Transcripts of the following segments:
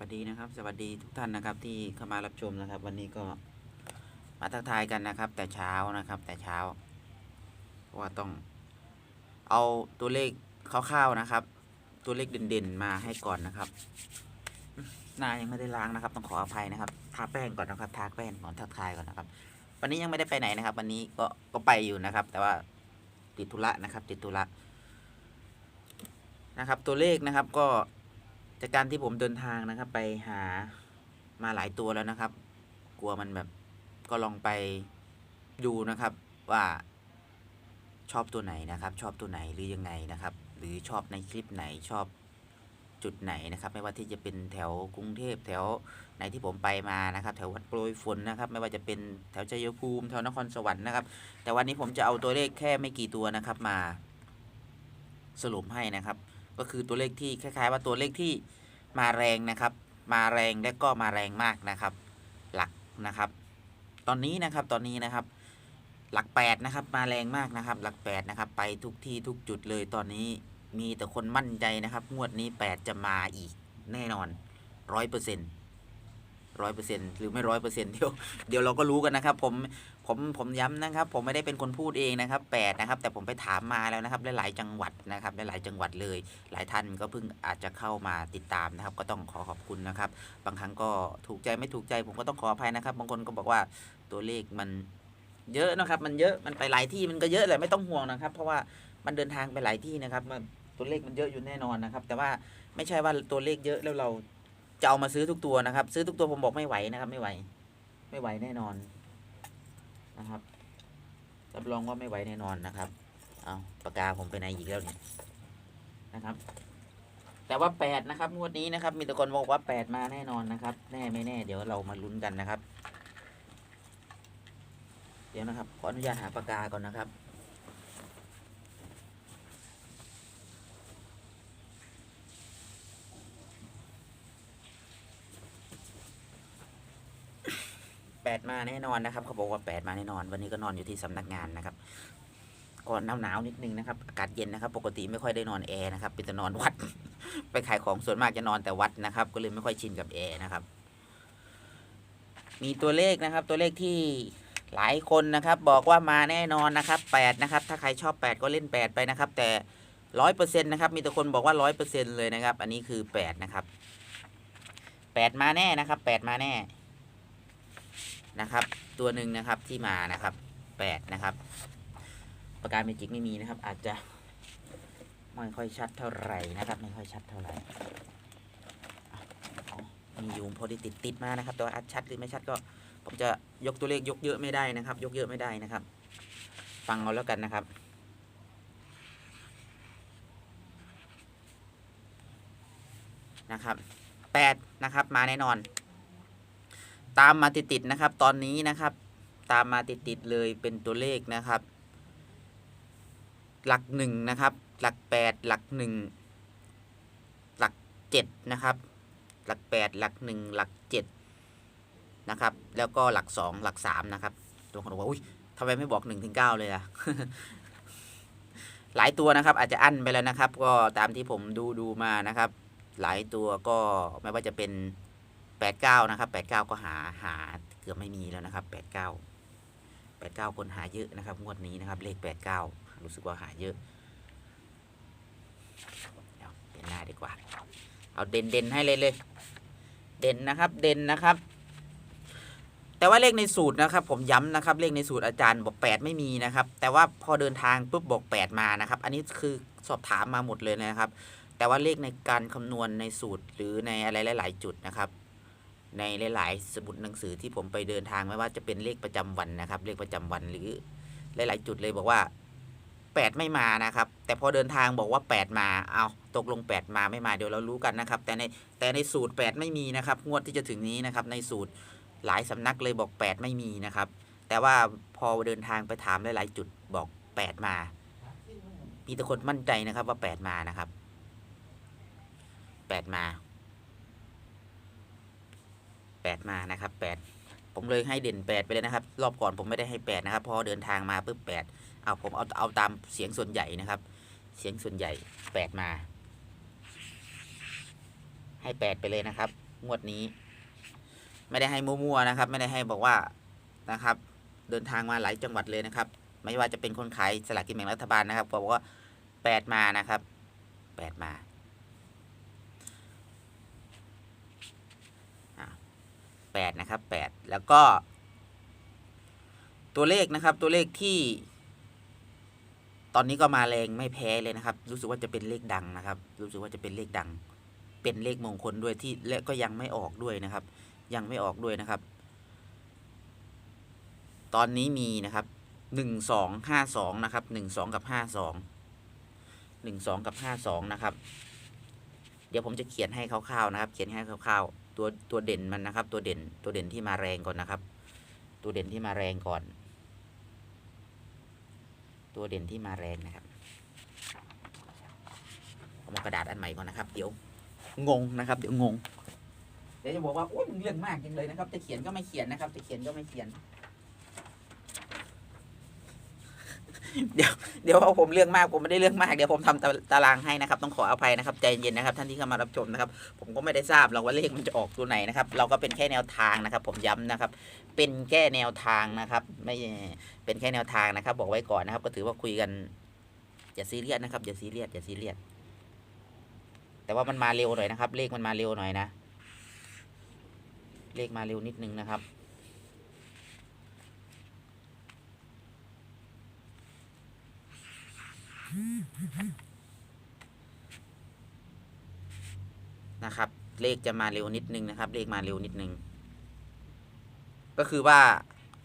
วัสดีนะครับ สวัสดีทุกท่านนะครับที่เข้ามารับชมนะครับ วันนี้ก็มาทักทายกันนะครับ แต่เช้านะครับ แต่เช้าเพราะว่าต้องเอาตัวเลขคร่าวๆนะครับ ตัวเลขเด่นๆมาให้ก่อนนะครับหน้ายังไม่ได้ล้างนะครับ ต้องขออภัยนะครับทาแป้งก่อนนะครับทาแป้งก่อนทักทายก่อนนะครับ วันนี้ยังไม่ได้ไปไหนนะครับ วันนี้ก็ก็ไปอยู่นะครับ แต่ว่าติดธุระนะครับ ติดธุระนะครับ ตัวเลขนะครับก็ จากการที่ผมเดินทางนะครับ ไปหามาหลายตัวแล้วนะครับ กลัวมันแบบก็ลองไปดูนะครับว่าชอบตัวไหนนะครับ ชอบตัวไหนหรือยังไงนะครับ หรือชอบในคลิปไหนชอบจุดไหนนะครับ ไม่ว่าที่จะเป็นแถวกรุงเทพแถวไหนที่ผมไปมานะครับ แถววัดโปรยฝนนะครับ ไม่ว่าจะเป็นแถวชัยภูมิแถวนครสวรรค์นะครับ แต่วันนี้ผมจะเอาตัวเลขแค่ไม่กี่ตัวนะครับมาสรุปให้นะครับ ก็คือตัวเลขที่คล้าย ๆ ว่าตัวเลขที่มาแรงนะครับ มาแรงและก็มาแรงมากนะครับ หลักนะครับ ตอนนี้นะครับตอนนี้นะครับ หลักแปดนะครับมาแรงมากนะครับ หลักแปดนะครับไปทุกที่ทุกจุดเลยตอนนี้มีแต่คนมั่นใจนะครับ งวดนี้แปดจะมาอีกแน่นอนร้อยเปอร์เซ็นต์ ร้อยเปอร์เซ็นต์หรือไม่ร้อยเปอร์เซ็นต์เดี๋ยวเดี๋ยวเราก็รู้กันนะครับผมผมผมย้ำนะครับ ผมไม่ได้เป็นคนพูดเองนะครับแปดนะครับ แต่ผมไปถามมาแล้วนะครับหลายๆจังหวัดนะครับหลายๆจังหวัดเลย หลายท่านก็เพิ่งอาจจะเข้ามาติดตามนะครับ ก็ต้องขอขอบคุณนะครับ บางครั้งก็ถูกใจไม่ถูกใจ ผมก็ต้องขออภัยนะครับ บางคนก็บอกว่าตัวเลขมันเยอะนะครับ มันเยอะมันไปหลายที่มันก็เยอะแหละไม่ต้องห่วงนะครับ เพราะว่ามันเดินทางไปหลายที่นะครับมันตัวเลขมันเยอะอยู่แน่นอนนะครับ แต่ว่าไม่ใช่ว่าตัวเลขเยอะแล้วเรา จะเอามาซื้อทุกตัวนะครับ ซื้อทุกตัวผมบอกไม่ไหวนะครับ ไม่ไหว ไม่ไหวแน่นอนนะครับรับรองว่าไม่ไหวแน่นอนนะครับ เอาปากกาผมไปไหนอีกแล้วเนี่ยนะครับ แต่ว่าแปดนะครับงวดนี้นะครับ มีแต่คนบอกว่าแปดมาแน่นอนนะครับ แน่ไม่แน่ เดี๋ยวเรามาลุ้นกันนะครับ เดี๋ยวนะครับขออนุญาตหาปากกาก่อนนะครับ แปดมาแน่นอนนะครับ เขาบอกว่าแปดมาแน่นอน วันนี้ก็นอนอยู่ที่สำนักงานนะครับก็หนาวหนาวนิดนึงนะครับอากาศเย็นนะครับ ปกติไม่ค่อยได้นอนแอร์นะครับเป็นแต่นอนวัด ไปขายของส่วนมากจะนอนแต่วัดนะครับ ก็เลยไม่ค่อยชินกับแอร์นะครับ มีตัวเลขนะครับ ตัวเลขที่หลายคนนะครับ บอกว่ามาแน่นอนนะครับแปดนะครับ ถ้าใครชอบแปดก็เล่นแปดไปนะครับ แต่ร้อยเปอร์เซ็นต์นะครับ มีแต่คนบอกว่าร้อยเปอร์เซ็นต์เลยนะครับ อันนี้คือแปดนะครับแปดมาแน่นะครับแปดมาแน่ นะครับ ตัวหนึ่งนะครับที่มานะครับแปดนะครับปากกาเมจิกไม่มีนะครับ อาจจะไม่ค่อยชัดเท่าไหร่นะครับ ไม่ค่อยชัดเท่าไหร่มียู่พอดีติดติดมานะครับต่ว่าอาจชัดหรือไม่ชัดก็ ผมจะยกตัวเลขยกเยอะไม่ได้นะครับ ยกเยอะไม่ได้นะครับ ฟังเอาแล้วกันนะครับนะครับแปดนะครับมาแน่นอน ตามมาติดๆนะครับ ตอนนี้นะครับ ตามมาติดๆเลยเป็นตัวเลขนะครับ หลักหนึ่งนะครับ หลักแปดหลักหนึ่งหลักเจ็ดนะครับ หลักแปดหลักหนึ่งหลักเจ็ดนะครับ แล้วก็หลักสองหลักสามนะครับตัวคนบอกว่าอุ้ยทำไมไม่บอกหนึ่งถึงเก้าเลยล่ะหลายตัวนะครับ อาจจะอั้นไปแล้วนะครับ ก็ตามที่ผมดูดูมานะครับ หลายตัวก็ไม่ว่าจะเป็น แปดเก้านะครับแปดเก้าก็หาหาเกือบไม่มีแล้วนะครับแปดเก้าแปดเก้าคนหาเยอะนะครับ งวดนี้นะครับ เลขแปดเก้ารู้สึกว่าหาเยอะเดี๋ยวเปลี่นหน้าดีกว่า เอาเด่นเด่นให้เลยเลย เด่นนะครับ เด่นนะครับ แต่ว่าเลขในสูตรนะครับ ผมย้ำนะครับ เลขในสูตรอาจารย์บอกแปดไม่มีนะครับ แต่ว่าพอเดินทางปุ๊บบอกแปดมานะครับ อันนี้คือสอบถามมาหมดเลยนะครับ แต่ว่าเลขในการคำนวณในสูตรหรือในอะไรหลาย ๆ จุดนะครับ ในหลาย ๆ สมุดหนังสือที่ผมไปเดินทางไม่ว่าจะเป็นเลขประจำวันนะครับ เลขประจำวันหรือหลาย ๆ จุดเลยบอกว่าแปดไม่มานะครับ แต่พอเดินทางบอกว่าแปดมาเอาตกลงแปดมาไม่มาเดี๋ยวเรารู้กันนะครับ แต่ในแต่ในสูตรแปดไม่มีนะครับ งวดที่จะถึงนี้นะครับ ในสูตรหลายสำนักเลยบอกแปดไม่มีนะครับ แต่ว่าพอเดินทางไปถามหลาย ๆ จุดบอกแปดมามีแต่คนมั่นใจนะครับว่าแปดมานะครับแปดมา แปดมานะครับแปดผมเลยให้เด่นแปดไปเลยนะครับ รอบก่อนผมไม่ได้ให้แปดนะครับ พอเดินทางมาปุ๊บแปดเอาผมเอาเอาตามเสียงส่วนใหญ่นะครับ เสียงส่วนใหญ่แปดมา ให้แปดไปเลยนะครับ งวดนี้ ไม่ได้ให้มั่วๆนะครับ ไม่ได้ให้บอกว่านะครับ เดินทางมาหลายจังหวัดเลยนะครับ ไม่ว่าจะเป็นคนขายสลากกินแบ่งรัฐบาลนะครับบอกว่าแปดมานะครับแปดมา 8 นะครับ 8 แล้วก็ ตัวเลขนะครับตัวเลขที่ ตอนนี้ก็มาแรงไม่แพ้เลยนะครับ รู้สึกว่าจะเป็นเลขดังนะครับ รู้สึกว่าจะเป็นเลขดัง เป็นเลขมงคลด้วยที่และก็ยังไม่ออกด้วยนะครับ ยังไม่ออกด้วยนะครับ ตอนนี้มีนะครับหนึ่งสองห้าสองนะครับหนึ่งสองกับห้าสองหนึ่งสองกับห้าสองนะครับ เดี๋ยวผมจะเขียนให้คร่าวๆนะครับ เขียนให้คร่าวๆ ตัวตัวเด่นมันนะครับ ตัวเด่นตัวเด่นที่มาแรงก่อนนะครับ ตัวเด่นที่มาแรงก่อน ตัวเด่นที่มาแรงนะครับเอามากระดาษอันใหม่ก่อนนะครับ เดี๋ยวงงนะครับ เดี๋ยวงงเดี๋ยวจะบอกว่าโอ้ยมึงเรื่องมากจริงเลยนะครับ จะเขียนก็ไม่เขียนนะครับ จะเขียนก็ไม่เขียน เดี๋ยวเดี๋ยวเอาผมเรื่องมากผมไม่ได้เรื่องมากเดี๋ยวผมทำตาตารางให้นะครับ ต้องขออภัยนะครับใจเย็นนะครับ ท่านที่เข้ามารับชมนะครับ ผมก็ไม่ได้ทราบหรอกว่าเลขมันจะออกตัวไหนนะครับ เราก็เป็นแค่แนวทางนะครับ ผมย้ำนะครับ เป็นแค่แนวทางนะครับ ไม่เป็นแค่แนวทางนะครับ บอกไว้ก่อนนะครับ ก็ถือว่าคุยกันอย่าซีเรียสนะครับอย่าซีเรียสอย่าซีเรียสแต่ว่ามันมาเร็วหน่อยนะครับ เลขมันมาเร็วหน่อยนะ เลขมาเร็วนิดนึงนะครับ นะครับ เลขจะมาเร็วนิดนึงนะครับ เลขมาเร็วนิดนึง ก็คือว่า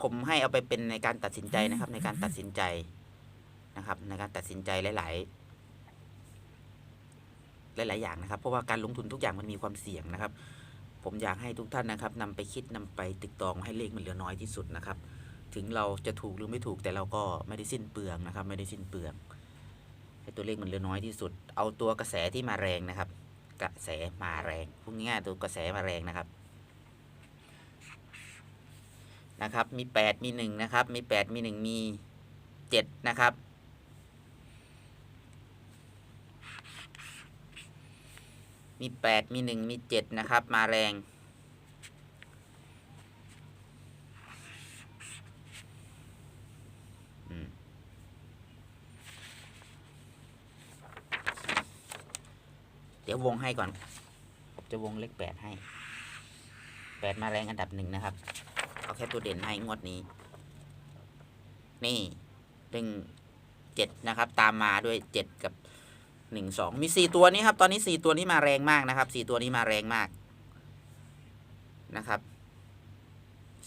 ผมให้เอาไปเป็นในการตัดสินใจนะครับ ในการตัดสินใจนะครับ ในการตัดสินใจหลาย ๆหลาย ๆ อย่างนะครับ เพราะว่าการลงทุนทุกอย่างมันมีความเสี่ยงนะครับ ผมอยากให้ทุกท่านนะครับนำไปคิดนำไปตึกตองให้เลขมันเหลือน้อยที่สุดนะครับ ถึงเราจะถูกหรือไม่ถูกแต่เราก็ไม่ได้สิ้นเปลืองนะครับ ไม่ได้สิ้นเปลือง ให้ตัวเลขมันเหลือน้อยที่สุด เอาตัวกระแสที่มาแรงนะครับ กระแสมาแรงพูดง่ายๆตัวกระแสมาแรงนะครับนะครับ มีแปดมีหนึ่งนะครับ มีแปดมีหนึ่งมีเจ็ดนะครับ มีแปดมีหนึ่งมีเจ็ดนะครับ มาแรง อืม เดี๋ยววงให้ก่อน จะวงเลขแปดให้แปดมาแรงอันดับหนึ่งนะครับ เอาแค่ตัวเด่นให้งวดนี้ นี่หนึ่งเจ็ดนะครับ ตามมาด้วยเจ็ดกับหนึ่งสองมีสี่ตัวนี้ครับ ตอนนี้สี่ตัวนี้มาแรงมากนะครับสี่ตัวนี้มาแรงมากนะครับ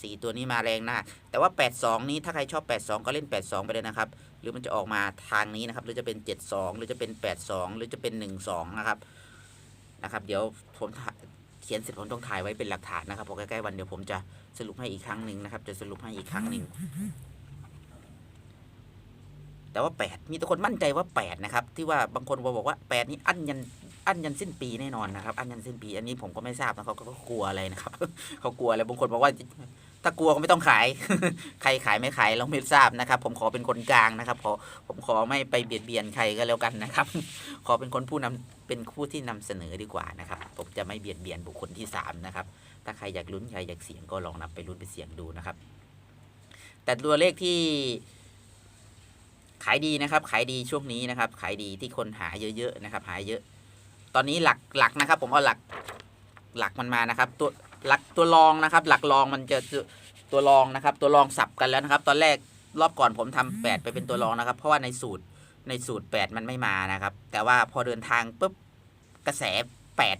สี่ตัวนี้มาแรงมากแต่ว่าแปดสองนี้ถ้าใครชอบแปดสองก็เล่นแปดสองไปเลยนะครับ หรือมันจะออกมาทางนี้นะครับ หรือจะเป็นเจ็ดสองหรือจะเป็นแปดสองหรือจะเป็นหนึ่งสองนะครับ นะครับ เดี๋ยวผมเขียนเสร็จผมต้องถ่ายไว้เป็นหลักฐานนะครับพอใกล้ๆวันเดี๋ยวผมจะสรุปให้อีกครั้งหนึ่งนะครับ จะสรุปให้อีกครั้งหนึ่งแต่ว่าแปดมีแต่คนมั่นใจว่าแปดนะครับ ที่ว่าบางคนบอกว่าแปดนี้อั้นยันอั้นยันสิ้นปีแน่นอนนะครับ อั้นยันสิ้นปี อันนี้ผมก็ไม่ทราบนะเขาก็กลัวอะไรนะครับ เขากลัวอะไรบางคนบอกว่า ถ้ากลัวก็ไม่ต้องขาย ใครขายไม่ขายเราไม่ทราบนะครับ ผมขอเป็นคนกลางนะครับขอผมขอไม่ไปเบียดเบียนใครก็แล้วกันนะครับ ขอเป็นคนผู้นำเป็นผู้ที่นำเสนอดีกว่านะครับ ผมจะไม่เบียดเบียนบุคคลที่สามนะครับ ถ้าใครอยากลุ้นใครอยากเสี่ยงก็ลองนำไปลุ้นไปเสี่ยงดูนะครับ แต่ตัวเลขที่ขายดีนะครับ ขายดีช่วงนี้นะครับ ขายดีที่คนหาเยอะๆนะครับ หาเยอะ ตอนนี้หลักหลักนะครับ ผมเอาหลักหลักมันมานะครับ ตัว หลักตัวรองนะครับ หลักรองมันจะตัวรองนะครับ ตัวรองสับกันแล้วนะครับ ตอนแรกรอบก่อนผมทำแปดไปเป็นตัวรองนะครับ เพราะว่าในสูตรในสูตรแปดมันไม่มานะครับ แต่ว่าพอเดินทางปุ๊บกระแสแปด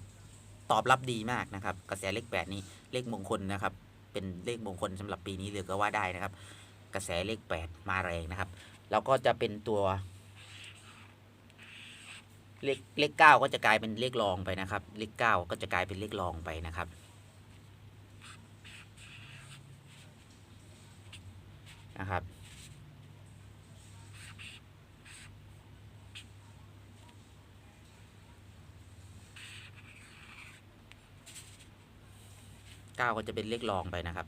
ตอบรับดีมากนะครับ กระแสเลขแปดนี้เลขมงคลนะครับ เป็นเลขมงคลสำหรับปีนี้เลยก็ว่าได้นะครับ กระแสเลขแปดมาแรงนะครับ แล้วก็จะเป็นตัว เลขเลขเก้าก็จะกลายเป็นเลขรองไปนะครับ เลขเก้าก็จะกลายเป็นเลขรองไปนะครับ นะครับ เก้าก็จะเป็นเลขรองไปนะครับ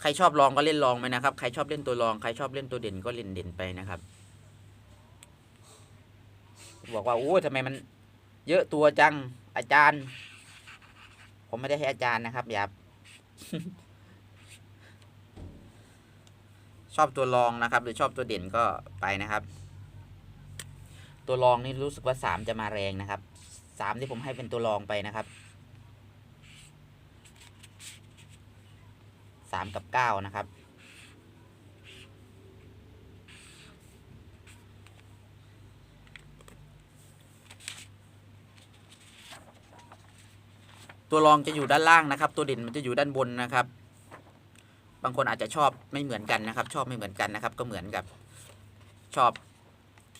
ใครชอบลองก็เล่นลองไปนะครับ ใครชอบเล่นตัวลอง ใครชอบเล่นตัวเด่นก็เล่นเด่นไปนะครับ บอกว่าโอ้ทำไมมันเยอะตัวจังอาจารย์ ผมไม่ได้ให้อาจารย์นะครับอย่า ชอบตัวรองนะครับ หรือชอบตัวเด่นก็ไปนะครับ ตัวรองนี่รู้สึกว่าสามจะมาแรงนะครับสามที่ผมให้เป็นตัวรองไปนะครับสามกับเก้านะครับ ตัวรองจะอยู่ด้านล่างนะครับ ตัวเด่นมันจะอยู่ด้านบนนะครับ บางคนอาจจะชอบไม่เหมือนกันนะครับ ชอบไม่เหมือนกันนะครับ ก็เหมือนกับชอบ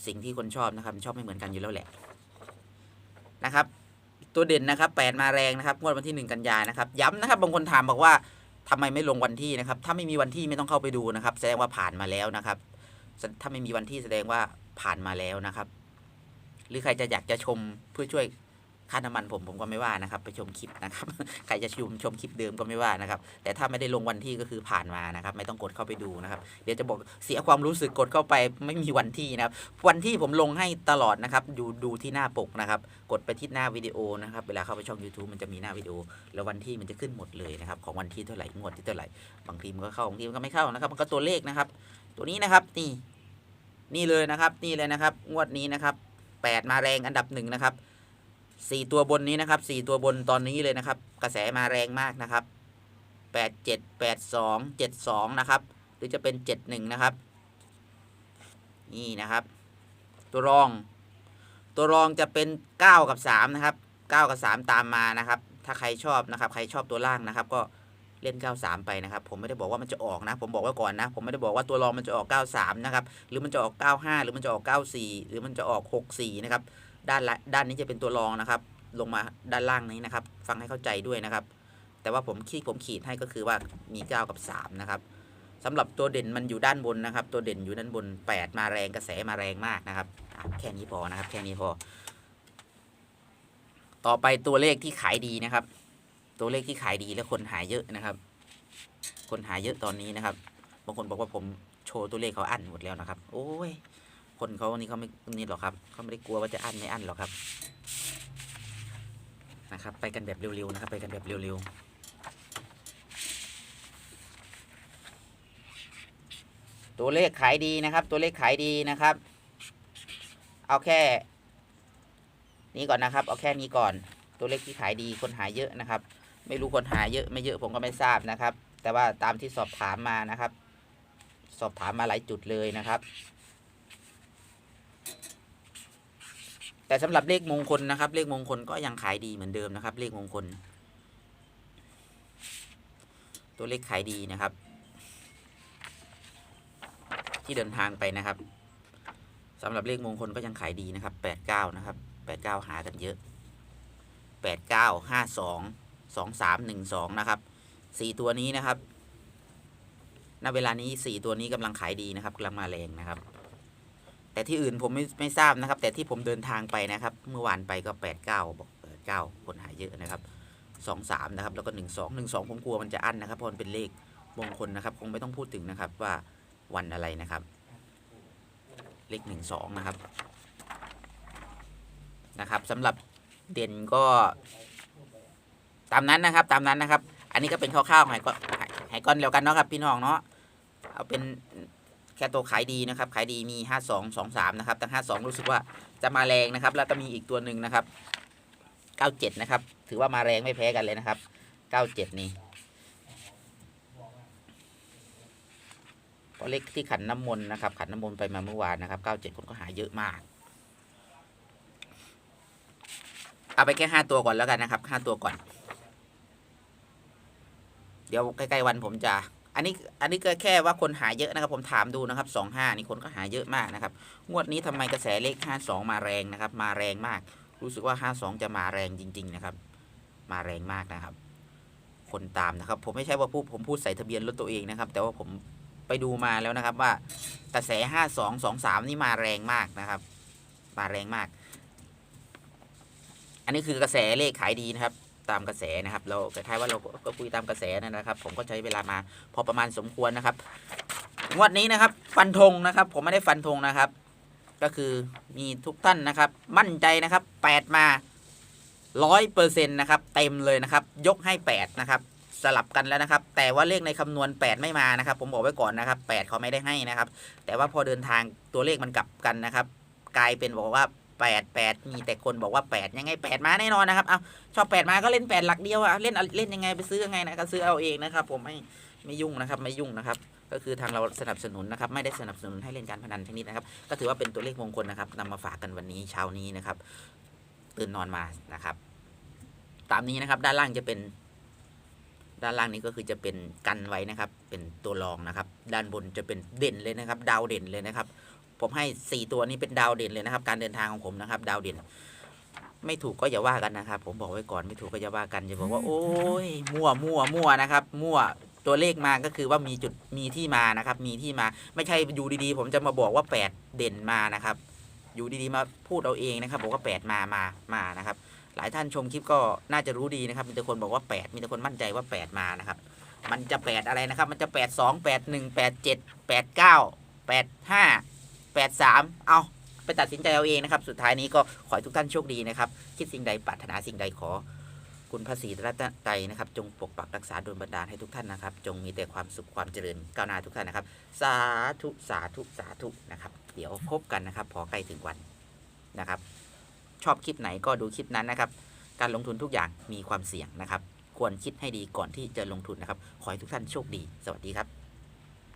สิ่งที่คนชอบนะครับ ชอบไม่เหมือนกันอยู่แล้วแหละนะครับ ตัวเด่นนะครับแปดมาแรงนะครับงวดวันที่หนึ่งกันยานะครับย้ำนะครับ บางคนถามบอกว่าทำไมไม่ลงวันที่นะครับ ถ้าไม่มีวันที่ไม่ต้องเข้าไปดูนะครับ แสดงว่าผ่านมาแล้วนะครับ ถ้าไม่มีวันที่แสดงว่าผ่านมาแล้วนะครับ หรือใครจะอยากจะชมเพื่อช่วย ค่าน้ำมันผมผมก็ไม่ว่านะครับ ไปชมคลิปนะครับ ใครจะชมชมคลิปเดิมก็ไม่ว่านะครับ แต่ถ้าไม่ได้ลงวันที่ก็คือผ่านมานะครับ ไม่ต้องกดเข้าไปดูนะครับ เดี๋ยวจะบอกเสียความรู้สึกกดเข้าไปไม่มีวันที่นะครับ วันที่ผมลงให้ตลอดนะครับ ดูดูที่หน้าปกนะครับ กดไปที่หน้าวิดีโอนะครับ เวลาเข้าไปช่อง YouTube มันจะมีหน้าวิดีโอ แล้ววันที่มันจะขึ้นหมดเลยนะครับ ของวันที่เท่าไหร่งวดที่เท่าไหร่ บางทีมันก็เข้าบางทีมันก็ไม่เข้านะครับ มันก็ตัวเลขนะครับ ตัวนี้นะครับนี่นี่เลยนะครับ นี่เลยนะครับ งวดนี้นะครับแปดมาแรงอันดับหนึ่งนะครับ สี่ตัวบนนี้นะครับสี่ตัวบนตอนนี้เลยนะครับ กระแสมาแรงมากนะครับแปดเจ็ดแปดสองเจ็ดสองนะครับ หรือจะเป็นเจ็ดหนึ่งนะครับ นี่นะครับ ตัวรอง ตัวรองจะเป็นเก้ากับสามนะครับเก้ากับสามตามมานะครับ ถ้าใครชอบนะครับ ใครชอบตัวล่างนะครับ ก็เล่น 93 ไปนะครับ ผมไม่ได้บอกว่ามันจะออกนะ ผมบอกไว้ก่อนนะ ผมไม่ได้บอกว่าตัวรองมันจะออก 93 นะครับ หรือมันจะออก 95 หรือมันจะออก 94 หรือมันจะออก 64 นะครับ ด้านละด้านนี้จะเป็นตัวรองนะครับ ลงมาด้านล่างนี้นะครับ ฟังให้เข้าใจด้วยนะครับ แต่ว่าผมขีดผมขีดให้ก็คือว่ามี 9 กับ 3 นะครับสำหรับตัวเด่นมันอยู่ด้านบนนะครับ ตัวเด่นอยู่ด้านบน 8 มาแรงกระแสมาแรงมากนะครับ แค่นี้พอนะครับ แค่นี้พอ ต่อไปตัวเลขที่ขายดีนะครับ ตัวเลขที่ขายดีและคนหายเยอะนะครับ คนหายเยอะตอนนี้นะครับบางคนบอกว่าผมโชว์ตัวเลขเขาอั้นหมดแล้วนะครับ โอ้ย คนเขานี่เขาไม่นี่หรอกครับเขาไม่ได้กลัวว่าจะอั้นไม่อั้นหรอกครับ นะครับ ไปกันแบบเร็วๆนะครับ ไปกันแบบเร็วๆตัวเลขขายดีนะครับ ตัวเลขขายดีนะครับ เอาแค่ นี้ก่อนนะครับ เอาแค่นี้ก่อน ตัวเลขที่ขายดีคนหายเยอะนะครับ ไม่รู้คนหายเยอะไม่เยอะผมก็ไม่ทราบนะครับ แต่ว่าตามที่สอบถามมานะครับ สอบถามมาหลายจุดเลยนะครับ แต่สำหรับเลขมงคลนะครับ เลขมงคลก็ยังขายดีเหมือนเดิมนะครับ เลขมงคล ตัวเลขขายดีนะครับ ที่เดินทางไปนะครับสำหรับเลขมงคลก็ยังขายดีนะครับแปดเก้านะครับแปดเก้าหากันเยอะแปดเก้าห้าสองสองสามหนึ่งสองนะครับสี่ตัวนี้นะครับณเวลานี้สี่ตัวนี้กำลังขายดีนะครับกำลังมาแรงนะครับ แต่ที่อื่นผมไม่ไม่ทราบนะครับ แต่ที่ผมเดินทางไปนะครับ เมื่อวานไปก็แปดเก้าบอกแปดเก้าคนหายเยอะนะครับสองสามนะครับ แล้วก็หนึ่งสองหนึ่งสองผมกลัวมันจะอั้นนะครับเพราะมันเป็นเลขมงคลนะครับ คงไม่ต้องพูดถึงนะครับว่าวันอะไรนะครับ เลขหนึ่งสองนะครับนะครับสำหรับเด่นก็ ตามนั้นนะครับ ตามนั้นนะครับ อันนี้ก็เป็นคร่าวๆหายก้อนหายก้อนเดียวกันเนาะครับ พี่น้องเนาะเอาเป็น แค่ตัวขายดีนะครับขายดีมีห้าสองสองสามนะครับแต่ห้าสองรู้สึกว่าจะมาแรงนะครับ แล้วก็มีอีกตัวหนึ่งนะครับเก้าเจ็ดนะครับ ถือว่ามาแรงไม่แพ้กันเลยนะครับเก้าเจ็ดนี่เพราะเลขที่ขันน้ำมนต์นะครับ ขันน้ำมนต์ไปมาเมื่อวานนะครับเก้าเจ็ดคนก็หาเยอะมาก เอาไปแค่ห้าตัวก่อนแล้วกันนะครับห้าตัวก่อน เดี๋ยวใกล้ ๆ วันผมจะ อันนี้อันนี้ก็แค่ว่าคนหาเยอะนะครับ ผมถามดูนะครับสองห้านี่คนก็หาเยอะมากนะครับ งวดนี้ทำไมกระแสเลขห้าสองมาแรงนะครับ มาแรงมาก รู้สึกว่าห้าสองจะมาแรงจริง ๆ นะครับ มาแรงมากนะครับ คนตามนะครับ ผมไม่ใช่ว่าพูดผมพูดใส่ทะเบียนรถตัวเองนะครับ แต่ว่าผมไปดูมาแล้วนะครับว่ากระแสห้าสองสองสามนี่มาแรงมากนะครับ มาแรงมาก อันนี้คือกระแสเลขขายดีนะครับ ตามกระแสนะครับ เราคล้ายๆว่าเราก็คุยตามกระแสนั่นนะครับ ผมก็ใช้เวลามาพอประมาณสมควรนะครับงวดนี้นะครับ ฟันธงนะครับ ผมไม่ได้ฟันธงนะครับ ก็คือมีทุกท่านนะครับ มั่นใจนะครับแปดมาร้อยเปอร์เซ็นต์นะครับ เต็มเลยนะครับ ยกให้แปดนะครับ สลับกันแล้วนะครับ แต่ว่าเลขในคำนวณ8ไม่มานะครับ ผมบอกไว้ก่อนนะครับ8เขาไม่ได้ให้นะครับ แต่ว่าพอเดินทางตัวเลขมันกลับกันนะครับ กลายเป็นบอกว่า 8 8มีแต่คนบอกว่า8ยังไง8มาแน่นอนนะครับเอาชอบ8มาก็เล่น8หลักเดียวอะเล่นเอาเล่นยังไงไปซื้อยังไงนะก็ซื้อเอาเองนะครับ ผมไม่ไม่ยุ่งนะครับไม่ยุ่งนะครับ ก็คือทางเราสนับสนุนนะครับ ไม่ได้สนับสนุนให้เล่นการพนันชนิดนะครับ ก็ถือว่าเป็นตัวเลขมงคลนะครับนำมาฝากกันวันนี้เช้านี้นะครับ ตื่นนอนมานะครับ ตามนี้นะครับ ด้านล่างจะเป็นด้านล่างนี้ก็คือจะเป็นกันไว้นะครับ เป็นตัวรองนะครับ ด้านบนจะเป็นเด่นเลยนะครับ ดาวเด่นเลยนะครับ ผมให้สี่ตัวนี้เป็นดาวเด่นเลยนะครับ การเดินทางของผมนะครับ ดาวเด่น ไม่ถูกก็อย่าว่ากันนะครับ ผมบอกไว้ก่อนไม่ถูกก็อย่าว่ากันอย่าบอกว่าโอ้ยมั่วมั่วมั่วนะครับ มั่วตัวเลขมาก็คือว่ามีจุดมีที่มานะครับ มีที่มา ไม่ใช่อยู่ดีๆ ผมจะมาบอกว่าแปดเด่นมานะครับ อยู่ดีๆมาพูดเอาเองนะครับบอกว่าแปดมามามานะครับ หลายท่านชมคลิปก็น่าจะรู้ดีนะครับมีแต่คนบอกว่า 8 มีแต่คนมั่นใจว่า 8 มานะครับ มันจะ 8 อะไรนะครับ มันจะ 8 2 8 1 8 7 8 9 8 5 8 3 เอาไปตัดสินใจเอาเองนะครับ สุดท้ายนี้ก็ขอให้ทุกท่านโชคดีนะครับ คิดสิ่งใดปรารถนาสิ่งใดขอ คุณพระศรีรัตนตรนะครับ จงปกปักรักษาโดนบันดาลให้ทุกท่านนะครับ จงมีแต่ความสุขความเจริญก้าวหน้าทุกท่านนะครับ สาธุสาธุสาธุนะครับ เดี๋ยวพบกันนะครับพอใกล้ถึงวันนะครับ ชอบคลิปไหนก็ดูคลิปนั้นนะครับ การลงทุนทุกอย่างมีความเสี่ยงนะครับ ควรคิดให้ดีก่อนที่จะลงทุนนะครับ ขอให้ทุกท่านโชคดี สวัสดีครับ